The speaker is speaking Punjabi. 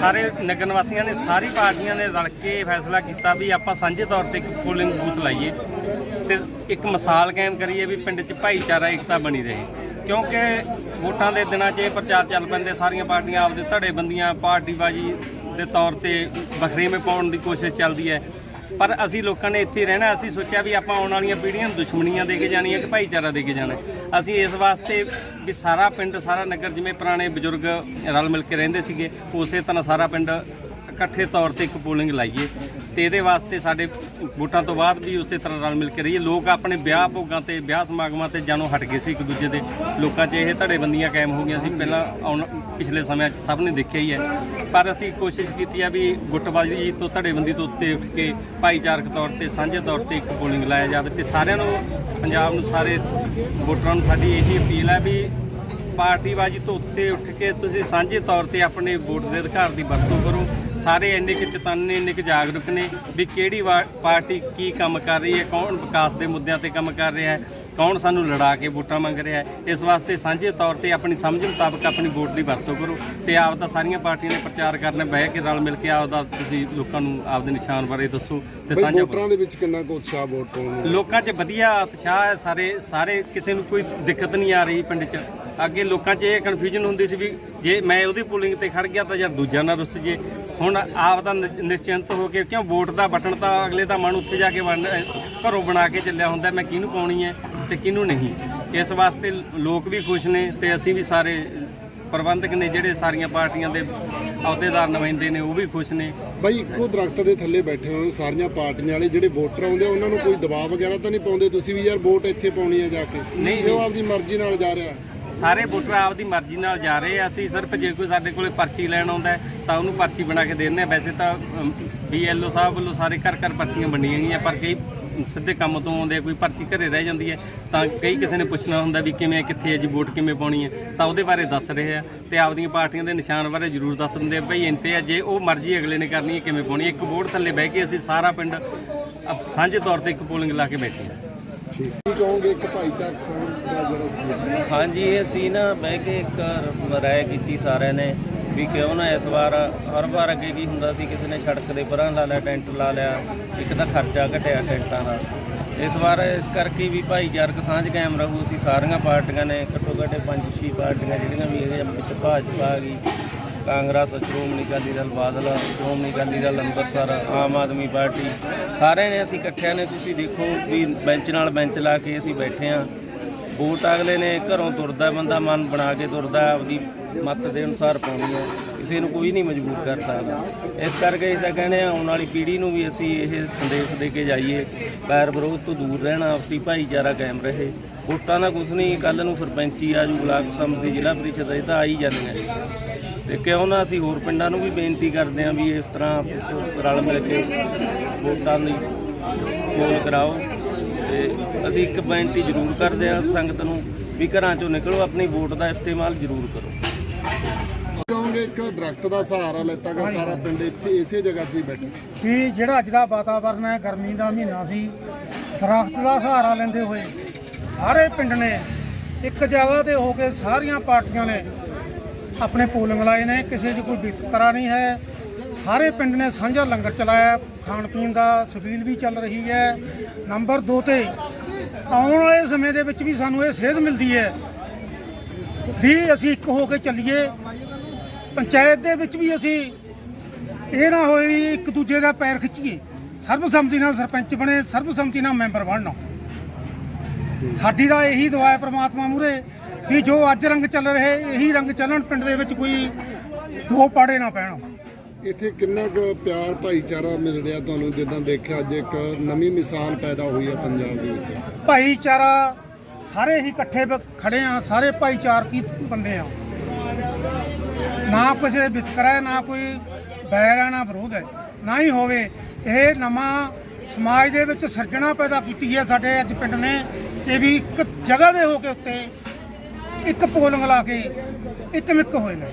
ਸਾਰੇ ਨਗਰ ਨਿਵਾਸੀਆਂ ਨੇ, ਸਾਰੀ ਪਾਰਟੀਆਂ ਨੇ ਰਲ ਕੇ ਫੈਸਲਾ ਕੀਤਾ ਵੀ ਆਪਾਂ ਸਾਂਝੇ ਤੌਰ ਤੇ ਇੱਕ ਪੋਲਿੰਗ ਬੂਥ ਲਾਈਏ ਤੇ ਇੱਕ ਮਿਸਾਲ ਕਾਇਮ ਕਰੀਏ ਵੀ ਪਿੰਡ 'ਚ ਭਾਈਚਾਰਾ, ਏਕਤਾ ਬਣੀ ਰਹੇ। ਕਿਉਂਕਿ ਵੋਟਾਂ ਦੇ ਦਿਨਾਂ 'ਚ ਇਹ ਪ੍ਰਚਾਰ ਚੱਲ ਪੈਂਦੇ, ਸਾਰੀਆਂ ਪਾਰਟੀਆਂ ਆਪਦੇ ਧੜੇਬੰਦੀਆਂ, ਪਾਰਟੀਬਾਜੀ ਦੇ ਤੌਰ ਤੇ ਵਖਰੇਵੇਂ ਪਾਉਣ ਦੀ ਕੋਸ਼ਿਸ਼ ਚੱਲਦੀ ਹੈ। ਪਰ ਅਸੀਂ ਲੋਕਾਂ ਨੇ ਇੱਥੇ ਰਹਿਣਾ, ਅਸੀਂ ਸੋਚਿਆ ਵੀ ਆਪਾਂ ਆਉਣ ਵਾਲੀਆਂ ਪੀੜ੍ਹੀਆਂ ਨੂੰ ਦੁਸ਼ਮਣੀਆਂ ਦੇ ਕੇ ਜਾਣੀਆਂ ਕਿ ਭਾਈਚਾਰਾ ਦੇ ਕੇ ਜਾਣਾ। ਅਸੀਂ ਇਸ ਵਾਸਤੇ ਵੀ ਸਾਰਾ ਪਿੰਡ, ਸਾਰਾ ਨਗਰ, ਜਿਵੇਂ ਪੁਰਾਣੇ ਬਜ਼ੁਰਗ ਰਲ ਮਿਲ ਕੇ ਰਹਿੰਦੇ ਸੀਗੇ, ਉਸੇ ਤਰ੍ਹਾਂ ਸਾਰਾ ਪਿੰਡ ਇਕੱਠੇ ਤੌਰ ਤੇ ਇੱਕ ਪੋਲਿੰਗ ਲਾਈਏ। ਤੇ ਇਹਦੇ ਵਾਸਤੇ ਸਾਡੇ ਵੋਟਾਂ ਤੋਂ ਬਾਅਦ ਵੀ ਉਸੇ ਤਰ੍ਹਾਂ ਰਲ ਮਿਲ ਕੇ ਰਹੀਏ। ਲੋਕ ਆਪਣੇ ਵਿਆਹ ਭੋਗਾਂ ਤੇ, ਵਿਆਹ ਸਮਾਗਮਾਂ ਤੇ ਜਾਨੋਂ ਹਟ ਗਏ ਸੀ ਇੱਕ ਦੂਜੇ ਦੇ। ਲੋਕਾਂ 'ਚ ਇਹ ਧੜੇਬੰਦੀਆਂ ਕਾਇਮ ਹੋ ਗਈਆਂ ਸੀ। ਪਹਿਲਾਂ ਆਉਣ ਪਿਛਲੇ ਸਮਿਆਂ 'ਚ ਸਭ ਨੇ ਦੇਖਿਆ ਹੀ ਹੈ। ਪਰ ਅਸੀਂ ਕੋਸ਼ਿਸ਼ ਕੀਤੀ ਆ ਵੀ ਗੁੱਟਬਾਜ਼ੀ ਤੋਂ, ਧੜੇਬੰਦੀ ਤੋਂ ਉੱਤੇ ਉੱਠ ਕੇ ਭਾਈਚਾਰਕ ਤੌਰ ਤੇ, ਸਾਂਝੇ ਤੌਰ ਤੇ ਇੱਕ ਪੋਲਿੰਗ ਲਾਇਆ ਜਾਵੇ ਤੇ ਸਾਰਿਆਂ ਨੂੰ, ਪੰਜਾਬ ਨੂੰ ਸਾਰੇ ਵੋਟਰਾਂ ਨੂੰ ਸਾਡੀ ਇਹੀ ਅਪੀਲ ਹੈ ਵੀ ਪਾਰਟੀਬਾਜ਼ੀ ਤੋਂ ਉੱਤੇ ਉੱਠ ਕੇ ਤੁਸੀਂ ਸਾਂਝੇ ਤੌਰ ਤੇ ਆਪਣੇ ਵੋਟ ਦੇ ਅਧਿਕਾਰ ਦੀ ਵਰਤੋਂ ਕਰੋ। ਸਾਰੇ ਇੰਨੇ ਕੁ ਚੇਤੰਨ ਇੰਨੇ ਕੁ ਜਾਗਰੂਕ ਨੇ ਵੀ ਕਿਹੜੀ ਪਾਰਟੀ ਕੀ ਕੰਮ ਕਰ ਰਹੀ ਹੈ ਕੌਣ ਵਿਕਾਸ ਦੇ ਮੁੱਦਿਆਂ ਤੇ ਕੰਮ ਕਰ ਰਿਹਾ ਹੈ ਕੌਣ ਸਾਨੂੰ ਲੜਾ ਕੇ ਵੋਟਾਂ ਮੰਗ ਰਿਹਾ ਹੈ। ਇਸ ਵਾਸਤੇ ਸਾਂਝੇ ਤੌਰ ਤੇ ਆਪਣੀ ਸਮਝ ਮੁਤਾਬਕ ਆਪਣੀ ਵੋਟ ਦੀ ਵਰਤੋਂ ਕਰੋ ਤੇ ਆਪ ਦਾ ਸਾਰੀਆਂ ਪਾਰਟੀਆਂ ਨੇ ਪ੍ਰਚਾਰ ਕਰਨਾ ਬਹਿ ਕੇ ਰਲ ਮਿਲ ਕੇ ਆਪ ਦਾ ਤੁਸੀਂ ਲੋਕਾਂ ਨੂੰ ਆਪ ਦੇ ਨਿਸ਼ਾਨ ਬਾਰੇ ਦੱਸੋ ਤੇ ਸਾਂਝਾ ਵੋਟਰਾਂ ਦੇ ਵਿੱਚ ਕਿੰਨਾ ਕੁ ਉਤਸ਼ਾਹ ਵੋਟ ਪਾਉਣ ਨੂੰ? ਲੋਕਾਂ 'ਚ ਵਧੀਆ ਉਤਸ਼ਾਹ ਹੈ ਸਾਰੇ ਸਾਰੇ ਕਿਸੇ ਨੂੰ ਕੋਈ ਦਿੱਕਤ ਨਹੀਂ ਆ ਰਹੀ ਪਿੰਡ 'ਚ। ਅੱਗੇ ਲੋਕਾਂ 'ਚ ਇਹ ਕਨਫਿਊਜ਼ਨ ਹੁੰਦੀ ਸੀ ਵੀ ਜੇ ਮੈਂ ਉਹਦੀ ਪੋਲਿੰਗ ਤੇ ਖੜ ਗਿਆ ਤਾਂ ਯਾਰ ਦੂਜਾ ਨਾ ਰੁੱਸ ਜੇ। ਹੁਣ ਆਪ ਦਾ ਨਿਸ਼ਚਿੰਤ ਹੋ ਕੇ ਕਿਉਂ ਵੋਟ ਦਾ ਬਟਨ ਤਾਂ ਅਗਲੇ ਦਾ ਮਨ ਉੱਥੇ ਜਾ ਕੇ ਬਣ ਘਰੋਂ ਬਣਾ ਕੇ ਚੱਲਿਆ ਹੁੰਦਾ ਮੈਂ ਕਿਹਨੂੰ ਪਾਉਣੀ ਹੈ ਤੇ ਕਿਹਨੂੰ ਨਹੀਂ। ਇਸ ਵਾਸਤੇ ਲੋਕ ਵੀ ਖੁਸ਼ ਨੇ ਤੇ ਅਸੀਂ ਵੀ ਸਾਰੇ ਪ੍ਰਬੰਧਕ ਨੇ ਜਿਹੜੇ ਸਾਰੀਆਂ ਪਾਰਟੀਆਂ ਦੇ ਅਹੁਦੇਦਾਰ ਨੁਮਾਇੰਦੇ ਨੇ ਉਹ ਵੀ ਖੁਸ਼ ਨੇ। ਬਈ ਇੱਕੋ ਦਰਖਤ ਦੇ ਥੱਲੇ ਬੈਠੇ ਹੋ ਸਾਰੀਆਂ ਪਾਰਟੀਆਂ ਵਾਲੇ ਜਿਹੜੇ ਵੋਟਰ ਆਉਂਦੇ ਉਹਨਾਂ ਨੂੰ ਕੋਈ ਦਬਾਅ ਵਗੈਰਾ ਤਾਂ ਨਹੀਂ ਪਾਉਂਦੇ? ਤੁਸੀਂ ਵੀ ਯਾਰ ਵੋਟ ਇੱਥੇ ਪਾਉਣੀ ਹੈ ਜਾ ਕੇ। ਨਹੀਂ, ਜੇ ਉਹ ਆਪਦੀ ਮਰਜ਼ੀ ਨਾਲ ਜਾ ਰਿਹਾ। ਸਾਰੇ ਵੋਟਰ ਆਪਦੀ ਮਰਜ਼ੀ ਨਾਲ ਜਾ ਰਹੇ ਆ। ਅਸੀਂ ਸਿਰਫ ਜੇ ਕੋਈ ਸਾਡੇ ਕੋਲੇ ਪਰਚੀ ਲੈਣ ਆਉਂਦਾ ਤਾਂ ਉਹਨੂੰ ਪਰਚੀ ਬਣਾ ਕੇ ਦੇ ਦਿੰਦੇ ਆ। ਵੈਸੇ ਤਾਂ ਬੀਐਲਓ ਸਾਹਿਬ ਵੱਲੋਂ ਸਾਰੇ ਘਰ ਘਰ ਪਰਚੀਆਂ ਵੰਡੀਆਂ ਗਈਆਂ ਪਰ ਕਈ ਸਿੱਧੇ ਕੰਮ ਤੋਂ ਆਉਂਦੇ ਆ, ਕੋਈ ਪਰਚੀ ਘਰੇ ਰਹਿ ਜਾਂਦੀ ਹੈ ਤਾਂ ਕਈ ਕਿਸੇ ਨੇ ਪੁੱਛਣਾ ਹੁੰਦਾ ਵੀ ਕਿਵੇਂ ਕਿੱਥੇ ਹੈ ਜੀ ਵੋਟ ਕਿਵੇਂ ਪਾਉਣੀ ਹੈ। ਤਾਂ ਉਹਦੇ ਬਾਰੇ ਦੱਸ ਰਹੇ ਆ ਤੇ ਆਪਦੀਆਂ ਪਾਰਟੀਆਂ ਦੇ ਨਿਸ਼ਾਨ ਬਾਰੇ ਜ਼ਰੂਰ ਦੱਸ ਦਿੰਦੇ ਆ ਭਈ ਇੰਤੇ ਆ ਜੇ ਉਹ ਮਰਜ਼ੀ ਅਗਲੇ ਨੇ ਕਰਨੀ ਹੈ ਕਿਵੇਂ ਪਾਉਣੀ ਇੱਕ ਵੋਟ ਥੱਲੇ ਬਹਿ ਕੇ ਅਸੀਂ ਸਾਰਾ ਪਿੰਡ ਅਪ- ਸਾਂਝੇ ਤੌਰ ਤੇ ਇੱਕ ਪੋਲਿੰਗ ਲਾ ਕੇ ਬੈਠੇ ਹਾਂ। ਕੀ ਕਹੋਗੇ ਇੱਕ ਭਾਈਚਾਰਕ ਸੰਘ ਦਾ ਜਿਹੜਾ ਹਾਂਜੀ ਇਹ ਅਸੀਂ ਨਾ ਬਹਿ ਕੇ ਇੱਕ ਰਾਏ ਕੀਤੀ ਸਾਰਿਆਂ ਨੇ ਵੀ ਕਿਉਂ ਨਾ ਇਸ ਵਾਰ ਹਰ ਵਾਰ ਅੱਗੇ ਕੀ ਹੁੰਦਾ ਸੀ, ਕਿਸੇ ਨੇ ਸੜਕ ਦੇ ਪਰਾਂ ਲਾ ਲਿਆ, ਟੈਂਟ ਲਾ ਲਿਆ, ਇੱਕ ਤਾਂ ਖਰਚਾ ਘਟਿਆ ਟੈਂਟਾਂ ਦਾ। ਇਸ ਵਾਰ ਇਸ ਕਰਕੇ ਵੀ ਭਾਈਚਾਰਕ ਸਾਂਝ ਕਾਇਮ ਰਹੂ ਸੀ ਸਾਰੀਆਂ ਪਾਰਟੀਆਂ ਨੇ ਘੱਟੋ ਘੱਟ ਪੰਜ ਛੇ ਪਾਰਟੀਆਂ ਜਿਹੜੀਆਂ ਵੀ ਇਹਦੇ ਵਿੱਚ ਭਾਜਪਾ ਆ ਗਈ ਕਾਂਗਰਸ, ਸ਼੍ਰੋਮਣੀ ਅਕਾਲੀ ਦਲ ਬਾਦਲ, ਸ਼੍ਰੋਮਣੀ ਅਕਾਲੀ ਦਲ ਅੰਮ੍ਰਿਤਸਰ, ਆਮ ਆਦਮੀ ਪਾਰਟੀ, ਸਾਰਿਆਂ ਨੇ ਅਸੀਂ ਇਕੱਠਿਆਂ ਨੇ ਤੁਸੀਂ ਦੇਖੋ ਵੀ ਬੈਂਚ ਨਾਲ ਬੈਂਚ ਲਾ ਕੇ ਅਸੀਂ ਬੈਠੇ ਆ ਵੋਟ ਅਗਲੇ ਨੇ ਘਰੋਂ ਤੁਰਦਾ ਬੰਦਾ ਮਨ ਬਣਾ ਕੇ ਤੁਰਦਾ ਆਪਦੀ ਮੱਤ ਦੇ ਅਨੁਸਾਰ ਪਾਉਣੀ ਹੈ। ਕਿਸੇ ਨੂੰ ਕੋਈ ਨਹੀਂ ਮਜਬੂਰ ਕਰ ਸਕਦਾ। ਇਸ ਕਰਕੇ ਅਸੀਂ ਤਾਂ ਕਹਿੰਦੇ ਆ ਆਉਣ ਵਾਲੀ ਪੀੜ੍ਹੀ ਨੂੰ ਵੀ ਅਸੀਂ ਇਹ ਸੰਦੇਸ਼ ਦੇ ਕੇ ਜਾਈਏ, ਪੈਰ ਵਿਰੋਧ ਤੋਂ ਦੂਰ ਰਹਿਣਾ, ਆਪਸੀ ਭਾਈਚਾਰਾ ਕਾਇਮ ਰਹੇ। ਵੋਟਾਂ ਦਾ ਕੁਝ ਨਹੀਂ ਕੱਲ ਨੂੰ ਸਰਪੰਚੀ ਆਜੂ ਬਲਾਕ ਸਮਿਤੀ, ਜ਼ਿਲ੍ਹਾ ਪ੍ਰੀਸ਼ਦ, ਇਹ ਤਾਂ ਆ ਹੀ ਜਾਂਦੀਆਂ ਨੇ। ਤੇ ਕਿਉਂ ਨਾ ਅਸੀਂ ਹੋਰ ਪਿੰਡਾਂ ਨੂੰ ਵੀ ਬੇਨਤੀ ਕਰਦੇ ਹਾਂ ਵੀ ਇਸ ਤਰ੍ਹਾਂ ਆਪਸ ਰਲ ਮਿਲ ਕੇ ਵੋਟਾਂ ਦੀ ਪੋਲ ਕਰਾਓ ਤੇ ਅਸੀਂ ਇੱਕ ਬੇਨਤੀ ਜ਼ਰੂਰ ਕਰਦੇ ਹਾਂ ਸੰਗਤ ਨੂੰ ਵੀ ਘਰਾਂ ਚੋਂ ਨਿਕਲੋ ਆਪਣੀ ਵੋਟ ਦਾ ਇਸਤੇਮਾਲ ਜ਼ਰੂਰ ਕਰੋ। ਕਹੋਗੇ ਇੱਕ ਦਰਖਤ ਦਾ ਸਹਾਰਾ ਲੈਤਾ ਗਾ ਸਾਰਾ ਪਿੰਡ ਇੱਥੇ ਇਸੇ ਜਗ੍ਹਾ 'ਚ ਹੀ ਬੈਠਾ। ਕਿ ਜਿਹੜਾ ਅੱਜ ਦਾ ਵਾਤਾਵਰਨ ਹੈ ਗਰਮੀ ਦਾ ਮਹੀਨਾ ਸੀ ਦਰਖਤ ਦਾ ਸਹਾਰਾ ਲੈਂਦੇ ਹੋਏ ਸਾਰੇ ਪਿੰਡ ਨੇ ਇੱਕ ਜਗ੍ਹਾ ਤੇ ਹੋ ਕੇ ਸਾਰੀਆਂ ਪਾਰਟੀਆਂ ਨੇ ਆਪਣੇ ਪੋਲਿੰਗ ਲਾਏ ਨੇ, ਕਿਸੇ 'ਚ ਕੋਈ ਵਿਤਕਰਾ ਨਹੀਂ ਹੈ। ਸਾਰੇ ਪਿੰਡ ਨੇ ਸਾਂਝਾ ਲੰਗਰ ਚਲਾਇਆ, ਖਾਣ ਪੀਣ ਦਾ ਸਬੀਲ ਵੀ ਚੱਲ ਰਹੀ ਹੈ। ਨੰਬਰ 2 ਤੇ ਆਉਣ ਵਾਲੇ ਸਮੇਂ ਦੇ ਵਿੱਚ ਵੀ ਸਾਨੂੰ ਇਹ ਸੇਧ ਮਿਲਦੀ ਹੈ ਵੀ ਅਸੀਂ ਇੱਕ ਹੋ ਕੇ ਚੱਲੀਏ। ਪੰਚਾਇਤ ਦੇ ਵਿੱਚ ਵੀ ਅਸੀਂ ਇਹ ਨਾ ਹੋਏ ਵੀ ਇੱਕ ਦੂਜੇ ਦਾ ਪੈਰ ਖਿੱਚੀਏ। ਸਰਬਸੰਮਤੀ ਨਾਲ ਸਰਪੰਚ ਬਣੇ, ਸਰਬਸੰਮਤੀ ਨਾਲ ਮੈਂਬਰ ਬਣਨਾ। ਸਾਡੀ ਦਾ ਇਹੀ ਦੁਆ ਹੈ ਪ੍ਰਮਾਤਮਾ ਮੂਰੇ ਵੀ ਜੋ ਅੱਜ ਰੰਗ ਚੱਲ ਰਹੇ ਇਹੀ ਰੰਗ ਚੱਲਣ ਪਿੰਡ ਦੇ ਵਿੱਚ ਕੋਈ ਦੋ ਪਾੜੇ ਨਾ ਪੈਣ। ਇੱਥੇ ਕਿੰਨਾ ਕੁ ਪਿਆਰ ਭਾਈਚਾਰਾ ਮਿਲ ਰਿਹਾ ਤੁਹਾਨੂੰ ਜਿੱਦਾਂ ਦੇਖਿਆ ਅੱਜ ਇੱਕ ਨਵੀਂ ਮਿਸਾਲ ਪੈਦਾ ਹੋਈ ਹੈ ਪੰਜਾਬ ਦੇ ਵਿੱਚ? ਭਾਈਚਾਰਾ ਸਾਰੇ ਹੀ ਇਕੱਠੇ ਖੜੇ ਆ ਸਾਰੇ ਭਾਈਚਾਰਕੀ ਬੰਦੇ ਆ। ਨਾ ਕਿਸੇ ਦੇ ਵਿਤਕਰਾ ਹੈ ਨਾ ਕੋਈ ਬੈਰ ਹੈ ਨਾ ਵਿਰੋਧ ਹੈ। ਨਾ ਹੀ ਹੋਵੇ ਇਹ ਨਵਾਂ ਸਮਾਜ ਦੇ ਵਿੱਚ ਸਿਰਜਣਾ ਪੈਦਾ ਕੀਤੀ ਹੈ ਸਾਡੇ ਅੱਜ ਪਿੰਡ ਨੇ ਕਿ ਵੀ ਇੱਕ ਜਗ੍ਹਾ ਦੇ ਹੋ ਕੇ ਉੱਤੇ ਇੱਕ ਪੋਲਿੰਗ ਲਾ ਕੇ ਇੱਕ ਮਿੱਕ ਹੋਏ ਨੇ।